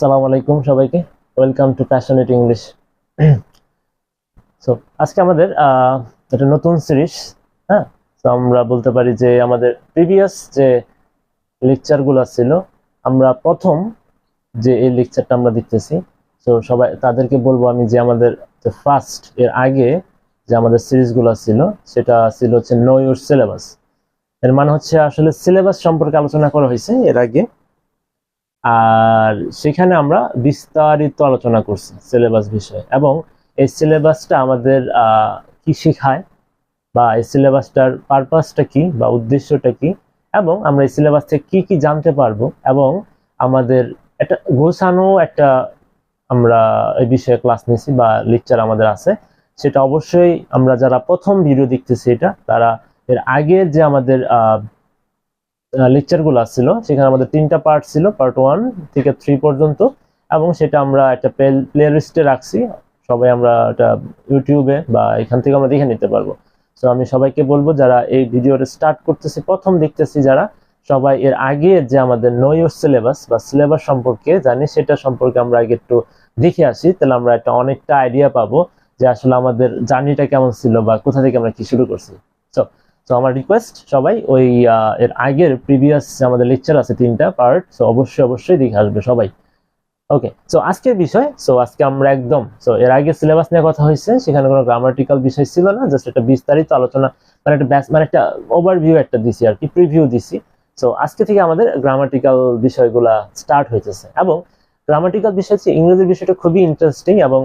সালাম আলাইকুম সবাইকে। Welcome to passionate English so আজকে আমাদের একটা নতুন সিরিজ হ্যাঁ? তো আমরা বলতে পারি যে আমাদের প্রিভিয়াস যে লেকচারগুলো ছিল, আমরা প্রথম যে এই লেকচারটা আমরা দেখতেছি তো সবাই, তাদেরকে বলব আমি যে আমাদের যে ফার্স্ট এর আগে যে আমাদের সিরিজগুলো ছিল, সেটা ছিল হচ্ছে নো ইউর সিলেবাস এর মানে হচ্ছে আসলে সিলেবাস সম্পর্কে আলোচনা করা হয়েছে, এর আগে। আর সেখানে আমরা বিস্তারিত আলোচনা করছি সিলেবাস বিষয়ে। এবং এই সিলেবাসটা আমাদের কি শেখায় বা এই সিলেবাসটার পারপাসটা কি বা উদ্দেশ্যটা কি এবং আমরা এই সিলেবাস থেকে কি কি জানতে পারব এবং আমাদের একটা গোছানো একটা আমরা এই বিষয়ে ক্লাস নিছি বা লেকচার আমাদের আছে। সেটা অবশ্যই আমরা যারা প্রথম ভিডিও দেখতেছি এটা, তারা এর আগের যে আমাদের লেকচারগুলো ছিল সেখানে আমাদের তিনটা পার্ট ছিল পার্ট ওয়ান থেকে থ্রি পর্যন্ত, এবং সেটা আমরা একটা প্লে লিস্টে রাখছি, সবাই আমরা এটা ইউটিউবে বা এখান থেকে আমরা দেখে নিতে পারব। তো আমি সবাইকে বলব, যারা এই ভিডিওটা স্টার্ট করতেছি, প্রথম দেখতেছি যারা, সবাই এর আগে যে আমাদের নো ইউর সিলেবাস বা সিলেবাস সম্পর্কে জানি, সেটা সম্পর্কে আমরা আগে একটু দেখে আসি, তাহলে আমরা একটা অনেকটা আইডিয়া পাবো যে আসলে আমাদের জার্নিটা কেমন ছিল বা কোথা থেকে আমরা কি শুরু করছি। তো আমার রিকোয়েস্ট সবাই, ওই এর আগের প্রিভিয়াস আমাদের লেকচার আছে তিনটা পার্ট সো অবশ্যই অবশ্যই দেখে আসবে সবাই। ওকে সো আজকের বিষয় সো আজকে আমরা একদম সো এর আগে সিলেবাস নিয়ে কথা হয়েছে, সেখানে কোনো গ্রামাটিক্যাল বিষয় ছিল না জাস্ট একটা বিস্তারিত আলোচনা মানে একটা ব্যাস মানে একটা ওভারভিউ একটা দিছি আর কি প্রিভিউ দিছি। সো আজকে থেকে আমাদের গ্রামাটিক্যাল বিষয়গুলা স্টার্ট হইতেছে এবং গ্রামাটিক্যাল বিষয় হচ্ছে ইংরেজির বিষয়টা খুবই ইন্টারেস্টিং এবং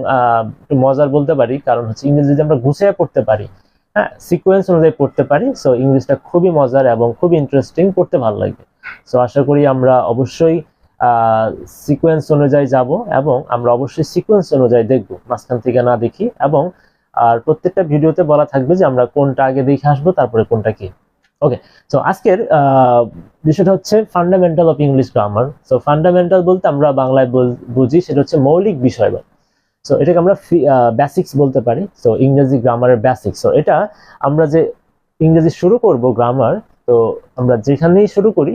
একটু মজার বলতে পারি, কারণ হচ্ছে ইংরেজি যদি আমরা গুছিয়ে পড়তে পারি হ্যাঁ সিকোয়েন্স অনুযায়ী পড়তে পারি সো ইংলিশটা খুবই মজার এবং খুবই ইন্টারেস্টিং পড়তে ভালো লাগবে। সো আশা করি আমরা অবশ্যই সিকোয়েন্স অনুযায়ী যাব এবং আমরা অবশ্যই সিকোয়েন্স অনুযায়ী দেখব, মাঝখান থেকে না দেখি এবং, আর প্রত্যেকটা ভিডিওতে বলা থাকবে যে আমরা কোনটা আগে দেখে আসব, তারপরে কোনটা কি। ওকে সো আজকের বিষয়টা হচ্ছে fundamental of English grammar so fundamental বলতে আমরা বাংলায় বুঝি, সেটা হচ্ছে মৌলিক বিষয় সো এটাকে আমরা বেসিক্স বলতে পারি। সো ইংরেজি গ্রামারের বেসিক্স সো এটা আমরা যে ইংরেজি শুরু করব গ্রামার তো আমরা যেখানেই শুরু করি,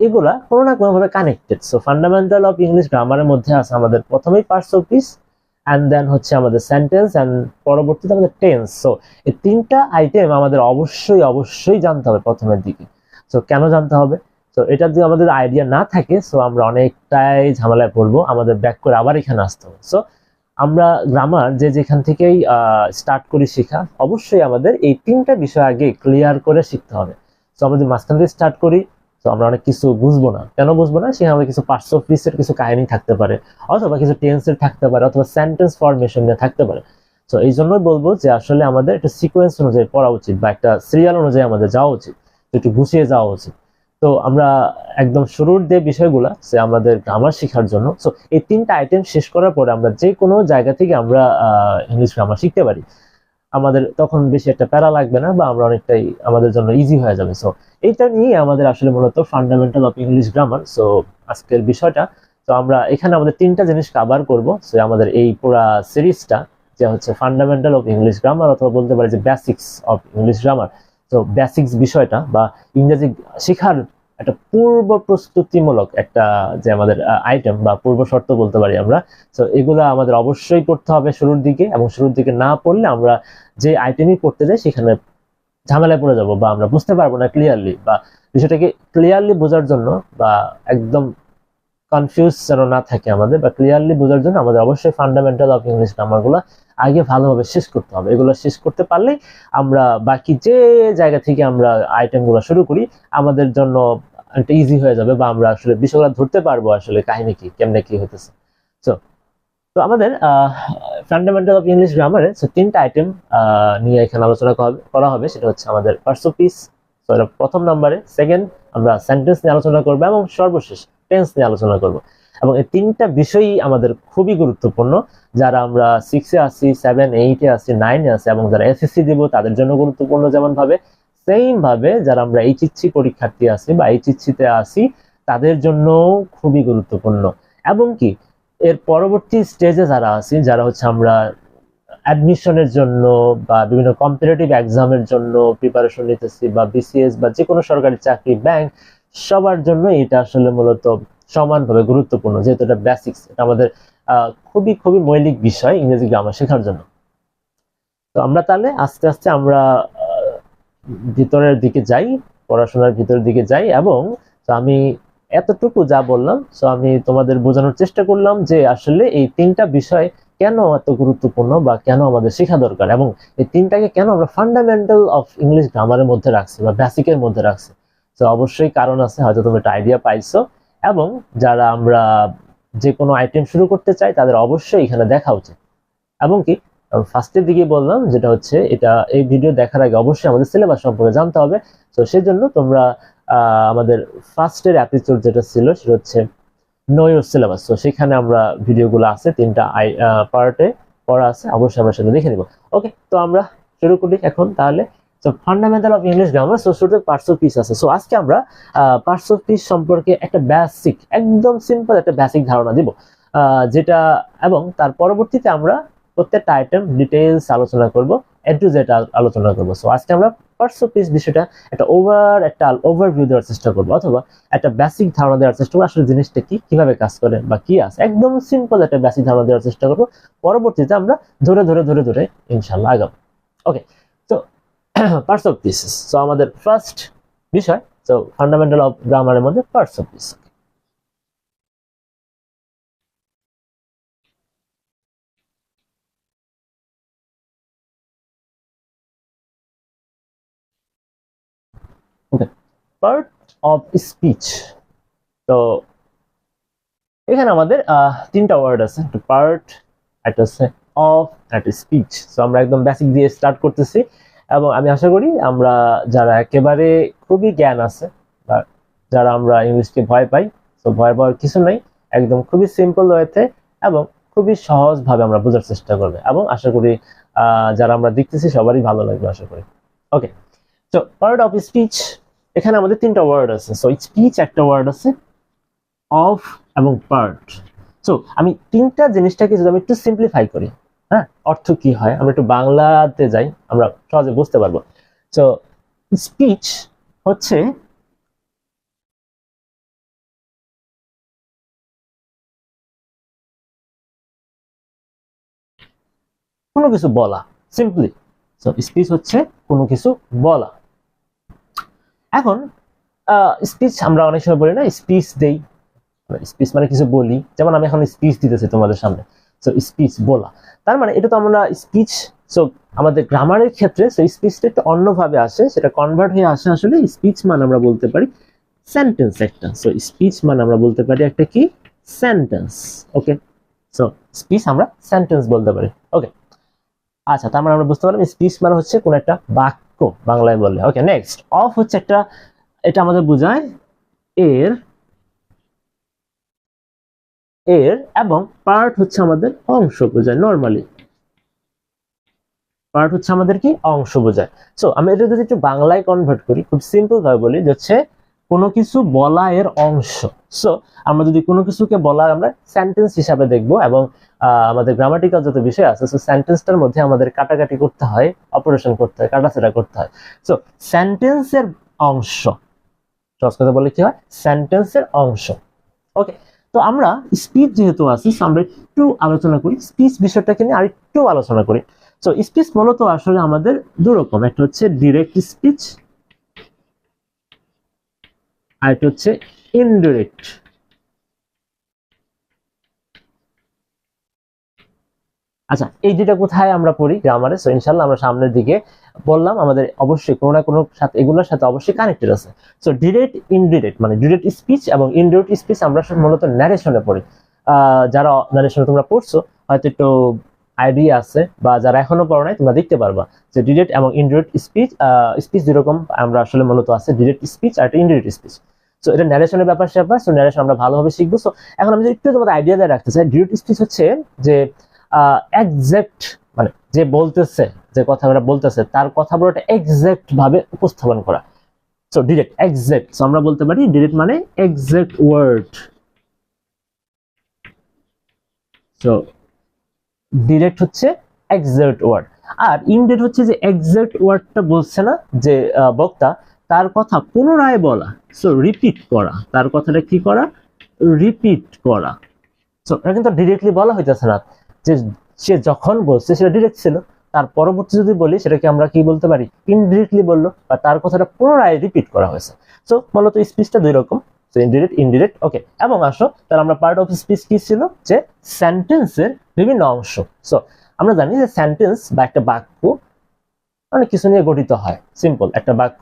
এগুলা কোনো না কোনোভাবে connected so fundamental of English গ্রামারের মধ্যে আছে আমাদের প্রথমেই parts of piece and then হচ্ছে আমাদের সেন্টেন্স অ্যান্ড পরবর্তীতে আমাদের টেন্স সো এই তিনটা আইটেম আমাদের অবশ্যই অবশ্যই জানতে হবে প্রথমের দিকে। সো কেন জানতে হবে? তো এটা যদি আমাদের আইডিয়া না থাকে সো আমরা অনেকটাই ঝামেলায় পড়ব। আমাদের ব্যাক করে আবার এখানে আসতে হবে। সো আমরা গ্রামার যে যেখান থেকেই স্টার্ট করি শেখা, অবশ্যই আমাদের এই তিনটা বিষয় আগে ক্লিয়ার করে শিখতে হবে। তো আমরা যদি মাঝখান থেকে স্টার্ট করি তো আমরা অনেক কিছু বুঝব না। কেন বুঝব না? সেখানে আমাদের কিছু পার্টস অফ পিসের কিছু কাহিনী থাকতে পারে, অথবা কিছু টেন্সের থাকতে পারে, অথবা সেন্টেন্স ফরমেশন নিয়ে থাকতে পারে। তো এই জন্যই বলব যে আসলে আমাদের একটা সিকোয়েন্স অনুযায়ী পড়া উচিত বা একটা সিরিয়াল অনুযায়ী আমাদের যাওয়া উচিত, একটু গুছিয়ে যাওয়া উচিত। তো আমরা একদম শুরুর যে বিষয়গুলো সে আমাদের গ্রামার শেখার জন্য সো এই তিনটা আইটেম শেষ করার পরে আমরা যে কোনো জায়গা থেকে আমরা ইংলিশ গ্রামার শিখতে পারি। আমাদের তখন বেশি একটা প্যারা লাগবে না বা আমরা অনেকটাই আমাদের জন্য ইজি হয়ে যাবে। সো এইটা নিয়ে আমাদের আসলে মূলত fundamental of English grammar so আজকের বিষয়টা। তো আমরা এখানে আমাদের তিনটা জিনিস কাভার করব। সো আমাদের এই পুরা সিরিজটা যে হচ্ছে ফান্ডামেন্টাল অফ ইংলিশ গ্রামার অথবা বলতে পারি যে বেসিক্স অফ ইংলিশ গ্রামার তো বেসিক্স বিষয়টা বা ইংরেজি শেখার একটা পূর্ব প্রস্তুতিমূলক একটা যে আমাদের আইটেম বা পূর্ব শর্ত বলতে পারি আমরা। তো এগুলো আমাদের অবশ্যই পড়তে হবে শুরুর দিকে এবং শুরুর দিকে না পড়লে আমরা যে আইটেমই পড়তে যাই সেখানে ঝামেলায় পড়ে যাব বা আমরা বুঝতে পারব না ক্লিয়ারলি বা বিষয়টাকে ক্লিয়ারলি বোঝার জন্য বা একদম কনফিউজ যেন না থাকে আমাদের বা ক্লিয়ারলি বোঝার জন্য আমাদের অবশ্যই ফান্ডামেন্টাল অফ ইংলিশ গ্রামারগুলো আগে ভালোভাবে শেষ করতে হবে। এগুলো শেষ করতে পারলে আমরা বাকি যে জায়গা থেকে আমরা আইটেমগুলো শুরু করি, আমাদের জন্য একটা ইজি হয়ে যাবে বা আমরা আসলে বিষয়গুলো ধরতে পারব আসলে কাহিনী কি, কেমনে কি হতেছে তো তো আমাদের ফান্ডামেন্টাল অফ ইংলিশ গ্রামারে তিনটা আইটেম নিয়ে এখানে আলোচনা করা হবে- সেটা হচ্ছে আমাদের ফার্স্ট পিস প্রথম নাম্বারে সেকেন্ড আমরা সেন্টেন্স নিয়ে আলোচনা করব এবং সর্বশেষ টেন্স নিয়ে আলোচনা করব। এবং এই তিনটা বিষয়ই আমাদের খুবই গুরুত্বপূর্ণ। যারা আমরা সিক্সে আছি সেভেন এইটে আছি নাইনে আছি এবং যারা এসএসসি দিব, তাদের জন্য গুরুত্বপূর্ণ যেমন ভাবে। যারা আমরা এইচএসসি পরীক্ষার্থী আছি বা এইচএসসিতে আছি, তাদের জন্য খুবই গুরুত্বপূর্ণ। এবং কি, এর পরবর্তী স্টেজে যারা আছি, যারা হচ্ছে আমরা অ্যাডমিশনের জন্য বা বিভিন্ন কম্পিটিটিভ এক্সামের জন্য প্রিপারেশন নিতেছি বা বিসিএস বা যে কোনো সরকারি চাকরি ব্যাংক সবার জন্য এটা আসলে মূলত সমানভাবে গুরুত্বপূর্ণ, যেহেতু এটা বেসিক্স এটা আমাদের খুবই খুবই মৌলিক বিষয় ইংরেজি গ্রামার শেখার জন্য। তো আমরা তাহলে আস্তে আস্তে আমরা ভিতরের দিকে যাই, পড়াশোনার ভিতরের দিকে যাই এবং তো আমি এতটুকু যা বললাম, তো আমি তোমাদের বোঝানোর চেষ্টা করলাম যে আসলে এই তিনটা বিষয় কেন এত গুরুত্বপূর্ণ বা কেন আমাদের শেখা দরকার এবং এই তিনটাকে কেন আমরা ফান্ডামেন্টাল অফ ইংলিশ গ্রামারের মধ্যে রাখছি বা বেসিকের মধ্যে রাখছি। তো অবশ্যই কারণ আছে, হয়তো তুমি একটা আইডিয়া পাইছো এবং যারা আমরা যে কোনো আইটেম শুরু করতে চাই, তাদের অবশ্যই এখানে দেখা উচিত। এবং কি ফার্স্টের দিকে বললাম, যেটা হচ্ছে এটা, এই ভিডিও দেখার আগে অবশ্যই আমাদের সিলেবাস সম্পর্কে জানতে হবে। তো সেই জন্য তোমরা আমাদের ফার্স্টের এপিসোড যেটা ছিল, সেটা হচ্ছে নয়ুর সিলেবাস তো সেখানে আমরা ভিডিওগুলো আছে, তিনটা আই পার্টে পড়া আছে, অবশ্যই আমরা সেটা দেখে নিব। ওকে তো আমরা শুরু করি এখন তাহলে। তো fundamental of English grammar so শুরুতে পার্টস অফ পিস আছে। সো আজকে আমরা পার্টস অফ পিস সম্পর্কে একটা বেসিক একদম সিম্পল একটা বেসিক ধারণা দিব। যেটা, এবং তার পরবর্তীতে আমরা প্রত্যেকটা আইটেম ডিটেইলস আলোচনা করব টু জেড আলোচনা করব। সো আজকে আমরা পার্টস অফ পিস বিষয়টা একটা ওভার একটা ওভারভিউ দেওয়ার চেষ্টা করব, অথবা একটা বেসিক ধারণা দেওয়ার চেষ্টা করব, আসলে জিনিসটা কি, কীভাবে কাজ করে বা কি আছে। একদম সিম্পল একটা বেসিক ধারণা দেওয়ার চেষ্টা করব। পরবর্তীতে আমরা ধরে ধরে ধরে ধরে ইনশাল্লাহ আগাবো। Okay parts of pieces so আমাদের ফার্স্ট বিষয় সো ফান্ডামেন্টাল অফ গ্রামারের মধ্যে parts of piece part of speech তো এখানে আমাদের তিনটা ওয়ার্ড আছে, একটা পার্ট একটা হচ্ছে অফ একটা স্পিচ তো আমরা একদম বেসিক দিয়ে স্টার্ট করতেছি। এবং আমি আশা করি আমরা যারা একেবারে খুবই জ্ঞান আছে বা যারা আমরা ইংলিশকে ভয় পাই, তো ভয় পাওয়ার কিছু নাই, একদম খুবই সিম্পল ওয়েতে এবং খুবই সহজভাবে আমরা বোঝার চেষ্টা করবে এবং আশা করি যারা আমরা দেখতেছি সবারই ভালো লাগবে আশা করি। ওকে তো পার্ট অফ স্পিচ এখানে আমাদের তিনটা ওয়ার্ড আছে। সো স্পিচ একটা ওয়ার্ড আছে অফ এবং পার্ট সো আমি তিনটা জিনিসটাকে যদি আমি একটু সিম্পলিফাই করি অর্থ কি হয়? আমরা একটু বাংলাতে যাই, আমরা সহজে বুঝতে পারব। তো স্পিচ হচ্ছে কোনো কিছু বলা সিম্পলি সো স্পিচ হচ্ছে কোনো কিছু বলা। এখন স্পিচ আমরা অনেক সময় বলি না স্পিচ দেই। স্পিচ মানে কিছু বলি। যেমন আমি এখন স্পিচ দিতেছি তোমাদের সামনে। সো স্পিচ বলা। তার মানে এটা তো আমরা স্পিচ সো আমাদের গ্রামারের ক্ষেত্রে সো স্পিচটা একটু অন্যভাবে আসে, সেটা কনভার্ট হয়ে আসে আসলে স্পিচ মানে আমরা বলতে পারি সেন্টেন্স একটা। সো স্পিচ মানে আমরা বলতে পারি একটা কি? সেন্টেন্স ওকে সো স্পিচ আমরা সেন্টেন্স বলতে পারি ওকে আচ্ছা তার মানে আমরা বুঝতে পারলাম স্পিচ মানে হচ্ছে কোন একটা বাক্য বাংলায় বললে ওকে নেক্সট অফ হচ্ছে একটা, এটা আমাদের বোঝায় এর এর এবং পার্ট হচ্ছে আমাদের অংশ বোঝায় নর্মালি পার্ট হচ্ছে আমাদের কি? অংশ বোঝায়। সো আমি এটা যদি একটু বাংলায় কনভার্ট করি, খুব সিম্পল ভাবে বলি হচ্ছে কোনো কিছু বলা এর অংশ। সো আমরা যদি কোনো কিছুকে বলা আমরা সেন্টেন্স হিসাবে দেখব এবং আমাদের গ্রামাটিক্যাল যত বিষয় আছে সো সেন্টেন্সটার মধ্যে আমাদের কাটাকাটি করতে হয় অপারেশন করতে হয়, কাটাছেড়া করতে হয়। সো সেন্টেন্সের অংশ। সহজ কথা বলে কি হয়? সেন্টেন্সের অংশ। ওকে তো আমরা স্পিচ যেহেতু আছি আমরা একটু আলোচনা করি স্পিচ বিষয়টাকে নিয়ে আরেকটু আলোচনা করি। তো স্পিচ মূলত আসলে আমাদের দুরকম একটা হচ্ছে ডিরেক্ট স্পিচ আর একটা হচ্ছে ইনডিরেক্ট আচ্ছা এই দুটা কোথায় আমরা পড়ি? গ্রামারে সো ইনশাল্লাহ আমরা সামনের দিকে বললাম, আমাদের অবশ্যই কোনো না কোনো সাথে, এগুলোর সাথে অবশ্যই কানেক্টেড আছে। সো ডিরেক্ট ইনডিরেক্ট মানে ডিরেক্ট স্পিচ এবং ইনডিরেক্ট স্পিচ আমরা মূলত ন্যারেশনে পড়ি। যারা ন্যারেশনে তোমরা পড়ছো, হয়তো একটু আইডিয়া আছে, বা যারা এখনও পড়ো নাই, তোমরা দেখতে পারবা যে ডিরেক্ট এবং ইনডিরেক্ট স্পিচ স্পিচ যেরকম আমরা আসলে মূলত আছে ডিরেক্ট স্পিচ আর ইনডিরেক্ট স্পিচ সো এটা ন্যারেশনের ব্যাপার স্যাপার সো ন্যারেশন আমরা ভালোভাবে শিখব। সো এখন আমি একটু তোমাদের আইডিয়া দিয়ে রাখতে চাই ডিরেক্ট স্পিচ হচ্ছে যে একজ্যাক্ট মানে যে বলতেছে, যে কথাটা বলতেছে, তার কথা বলাটা এক্সাক্ট ভাবে উপস্থাপন করা। সো ডিরেক্ট এক্সাক্ট সো আমরা বলতে পারি ডিরেক্ট মানে এক্সাক্ট ওয়ার্ড সো ডিরেক্ট হচ্ছে এক্সাক্ট ওয়ার্ড আর ইনডিরেক্ট হচ্ছে যে এক্সাক্ট ওয়ার্ডটা বলছে না, যে বক্তা, তার কথা পুনরায় বলা। সো রিপিট করা। তার কথাটা কি করা? রিপিট করা। সো এটা কিন্তু ডিরেক্টলি বলা হইতেছে না। যে সে যখন বলছে, সেটা ডিরেক্ট ছিল। তার পরবর্তী যদি বলি, সেটাকে আমরা কি বলতে পারি? ইনডিরেক্টলি বলল বা তার কথাটা পুনরায় রিপিট করা হয়েছে। সো মূলত স্পিচটা দুই রকম। সো ইনডিরেক্ট ইনডিরেক্ট ওকে এবং আসো, তাহলে আমরা পার্ট অফ স্পিচ কি ছিল? যে সেন্টেন্সের বিভিন্ন অংশ। সো আমরা জানি যে সেন্টেন্স বা একটা বাক্য অনেক কিছু নিয়ে গঠিত হয়। সিম্পল একটা বাক্য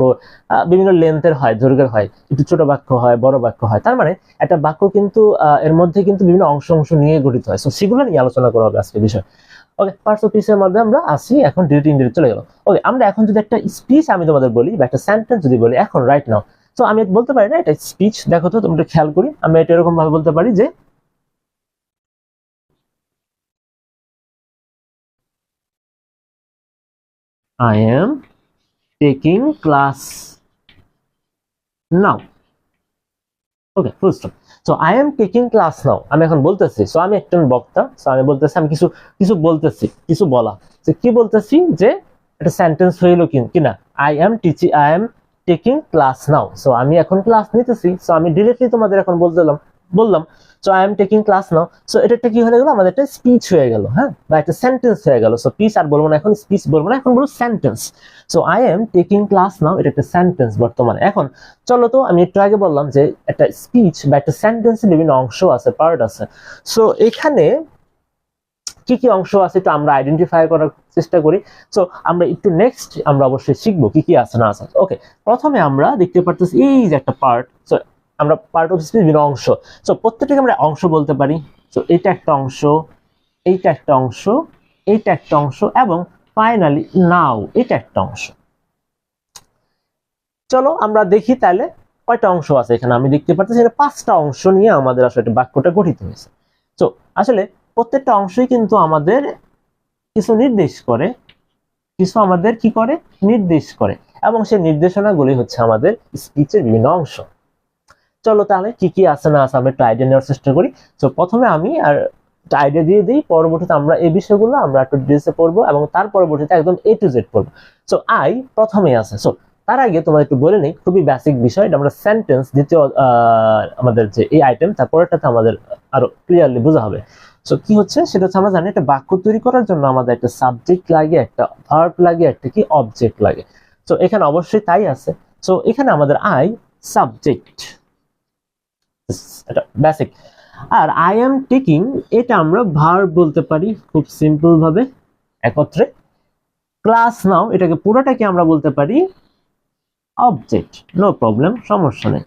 বিভিন্ন লেন্থের হয়, দৈর্ঘ্যের হয়, একটু ছোট বাক্য হয়, বড় বাক্য হয়, তার মানে একটা বাক্য কিন্তু এর মধ্যে কিন্তু বিভিন্ন অংশ অংশ নিয়ে গঠিত হয়। সো সেগুলো নিয়ে আলোচনা করা হবে আজকে বিষয়। ওকে পার্টস অফ স্পিচের মধ্যে আমরা আসি, এখন ডিরেক্ট ইনডিরেক্ট চলে গেল। ওকে আমরা এখন যদি একটা স্পিচ আমি তোমাদের বলি বা একটা সেন্টেন্স যদি বলি, এখন রাইট নাও তো আমি বলতে পারি না, এটা স্পিচ দেখো তো, তোমরা খেয়াল করি আমি এটা এরকম ভাবে বলতে পারি যে I am taking class now. Okay full stop so I am taking class now আমি এখন বলতেছি সো আমি একজন বক্তা সো আমি বলতেছি, আমি কিছু কিছু বলতেছি, কিছু বলা। তো কি বলতেছি যে, একটা সেন্টেন্স হইল কিনা? I am teaching I am taking class now so আমি এখন ক্লাস নিতেছি সো আমি ডিরেক্টলি তোমাদের এখন বলতেলাম বললাম so I am taking class now so এটা একটা কি হয়ে গেল? আমাদের একটা স্পিচ হয়ে গেল হ্যাঁ? বা একটা সেন্টেন্স হয়ে গেল। সো পিস আর বলব না এখন স্পিচ বলব না, এখন বলব sentence so I am taking class now এটা একটা সেন্টেন্স বর্তমানে। এখন, চলো তো, আমি একটু আগে বললাম যে একটা স্পিচ বা একটা সেন্টেন্সের বিভিন্ন অংশ আছে পার্ট আছে। সো এখানে কি কি অংশ আছে একটু আমরা আইডেন্টিফাই করার চেষ্টা করি। সো আমরা একটু নেক্সট আমরা অবশ্যই শিখব কি কি আছে, না আছে। ওকে প্রথমে আমরা দেখতে পারতেছি এই যে একটা পার্ট সো আমরা পার্ট অফ স্পিচ বিভিন্ন অংশ। সো প্রত্যেকটাকে আমরা অংশ বলতে পারি। সো এটা একটা অংশ, এইটা একটা অংশ, এইটা একটা অংশ, এবং ফাইনালি নাও এটা একটা অংশ। চলো, আমরা দেখি তাহলে কয়টা অংশ আছে এখানে। আমি দেখতে পাচ্ছি এখানে পাঁচটা অংশ নিয়ে আমাদের আসলে একটা বাক্যটা গঠিত হয়েছে। তো আসলে প্রত্যেকটা অংশই কিন্তু আমাদের কিছু নির্দেশ করে, কিছু আমাদের কি করে? নির্দেশ করে। এবং সেই নির্দেশনাগুলি হচ্ছে আমাদের স্পিচের বিভিন্ন অংশ। চলো তাহলে কি কি আছে না আছে আমরা একটু আইডিয়া নেওয়ার চেষ্টা করি। তো প্রথমে আমি আর একটা আইডিয়া দিয়ে দিই, পরবর্তীতে আমরা এই বিষয়গুলো আমরা একটু ডিটেলসে পড়ব এবং তার পরবর্তীতে একদম এ টু জেড পড়ব। সো আই প্রথমে আছে। সো তার আগে তোমার একটু বলে নিই, খুবই বেসিক বিষয়, এটা আমরা সেন্টেন্স দ্বিতীয় আমাদের যে এই আইটেম তারপরেরটাতে আমাদের আরও ক্লিয়ারলি বোঝা হবে। সো কি হচ্ছে? সেটা হচ্ছে আমরা জানি একটা বাক্য তৈরি করার জন্য আমাদের একটা সাবজেক্ট লাগে, একটা ভার্ব লাগে, একটা কি অবজেক্ট লাগে। সো এখানে অবশ্যই তাই আছে। সো এখানে আমাদের আই সাবজেক্ট বেসিক আর আই এম টেকিং এটা আমরা ভার্ব বলতে পারি খুব সিম্পল ভাবে, একত্রে। ক্লাস নাও এটাকে পুরোটাকে আমরা বলতে পারি অবজেক্ট নো প্রবলেম সমস্যা নেই।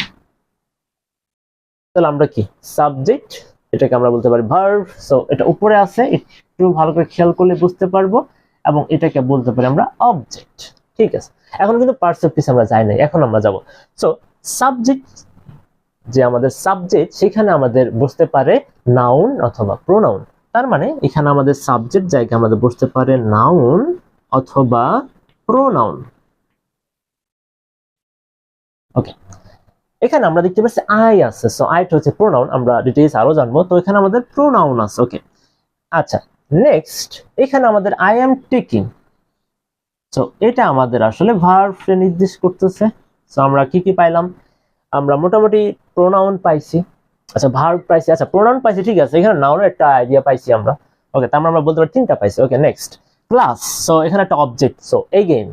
তাহলে আমরা কি? সাবজেক্ট এটাকে আমরা বলতে পারি ভার্ব সো এটা উপরে আছে, একটু ভালো করে খেয়াল করলে বুঝতে পারব। এবং এটাকে বলতে পারি আমরা অবজেক্ট ঠিক আছে? এখন কিন্তু পার্সেপ্টিস আমরা যাই নাই, এখন আমরা যাব। সো সাবজেক্ট যে আমাদের সাবজেক্ট সেখানে আমাদের বসতে পারে নাউন অথবা প্রোনাউন তার মানে এখানে আমাদের সাবজেক্ট জায়গায় আমাদের বসতে পারে নাউন অথবা প্রোনাউন ওকে এখানে আমরা দেখতে পাচ্ছি আই আছে। সো আইটা হচ্ছে প্রোনাউন আমরা ডিটেইলস আরও জানব। তো এখানে আমাদের প্রোনাউন আছে। ওকে আচ্ছা নেক্সট এখানে আমাদের আই এম টেকিং সো এটা আমাদের আসলে ভার্বকে নির্দেশ করতেছে। সো আমরা কি কি পাইলাম? আমরা মোটামুটি প্রোনাউন পাইছি। আচ্ছা ভার্ব পাইছি। আচ্ছা প্রোনাউন পাইছি, ঠিক আছে। এখানে নাউনের একটা আইডিয়া পাইছি আমরা। ওকে তার মানে আমরা বলতে পারি তিনটা পাইছি। ওকে নেক্সট ক্লাস সো এখানে একটা অবজেক্ট সো এগেইন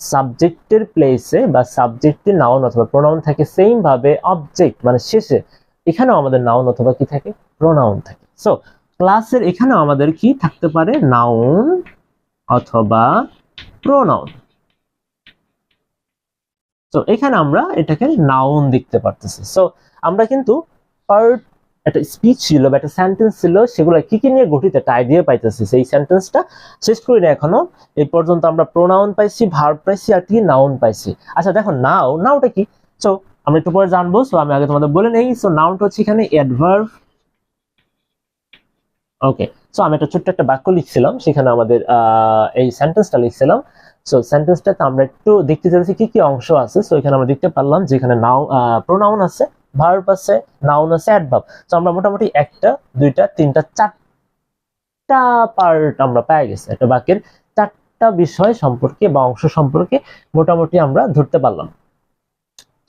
সাবজেক্টের প্লেসে বা সাবজেক্টের নাউন অথবা প্রোনাউন থাকে সেম ভাবে অবজেক্ট মানে শেষে এখানেও আমাদের নাউন অথবা কি থাকে? প্রোনাউন থাকে। সো ক্লাসের এখানেও আমাদের কি থাকতে পারে? নাউন অথবা প্রোনাউন তো এখানে আমরা এটাকে নাউন দেখতে পারতেছি। সো আমরা কিন্তু পার্ট একটা স্পিচ ছিল বা একটা সেন্টেন্স ছিল, সেগুলো কি কি নিয়ে গঠিত, একটা আইডিয়া পাইতেছি। সেই সেন্টেন্সটা শেষ করি না এখনও। এই পর্যন্ত আমরা প্রোনাউন পাইছি ভার্ব পাইছি, আর কি নাউন পাইছি। আচ্ছা দেখো নাও নাওটা কি? সো আমরা একটু পরে জানব। সো আমি আগে তোমাদের বলে নেই। সো নাউনটা হচ্ছে এখানে অ্যাডভার্ব ওকে সো আমি একটা ছোট্ট একটা বাক্য লিখছিলাম। সেখানে আমাদের এই সেন্টেন্সটা লিখছিলাম। সো সেন্টেন্সটাতে আমরা একটু দেখতে চাইছি কি কি অংশ আছে। সো এখানে আমরা দেখতে পারলাম যে এখানে নাও প্রোনাউন আছে ভার্ব আছে নাউন আছে অ্যাডভার্ব সো আমরা মোটামুটি একটা, দুইটা, তিনটা, চারটা পার্ট আমরা পেয়ে গেছি। একটা বাক্যের চারটা বিষয় সম্পর্কে বা অংশ সম্পর্কে মোটামুটি আমরা ধরতে পারলাম।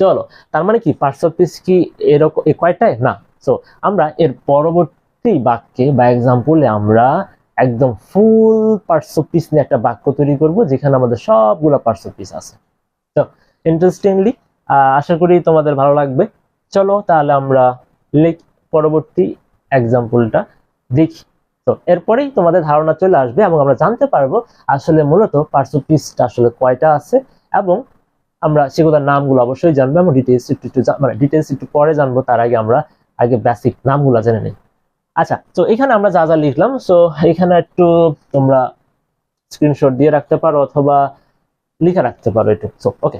চলো, তার মানে কি পার্টস অফ স্পিচ কি এরকম কয়টায়? না। সো আমরা এর পরবর্তী বাক্যে বা এক্সাম্পলে আমরা একদম ফুল পার্টস অফ পিস নিয়ে একটা বাক্য তৈরি করব, যেখানে আমাদের সবগুলো পার্টস অফ পিস আছে। তো ইন্টারেস্টিংলি আশা করি তোমাদের ভালো লাগবে। চলো তাহলে আমরা লেখ পরবর্তী এক্সাম্পলটা দেখি। তো এরপরেই তোমাদের ধারণা চলে আসবে এবং আমরা জানতে পারব আসলে মূলত পার্টস অফ পিসটা আসলে কয়টা আছে এবং আমরা সেগুলোর নামগুলো অবশ্যই জানব এবং ডিটেলস একটু একটু মানে ডিটেলস একটু পরে জানব, তার আগে আমরা আগে বেসিক নামগুলো জেনে নিই। আচ্ছা তো এখানে আমরা যা যা লিখলাম সো এখানে একটু তোমরা স্ক্রিনশট দিয়ে রাখতে পারো অথবা লিখে রাখতে পারো একটু সো ওকে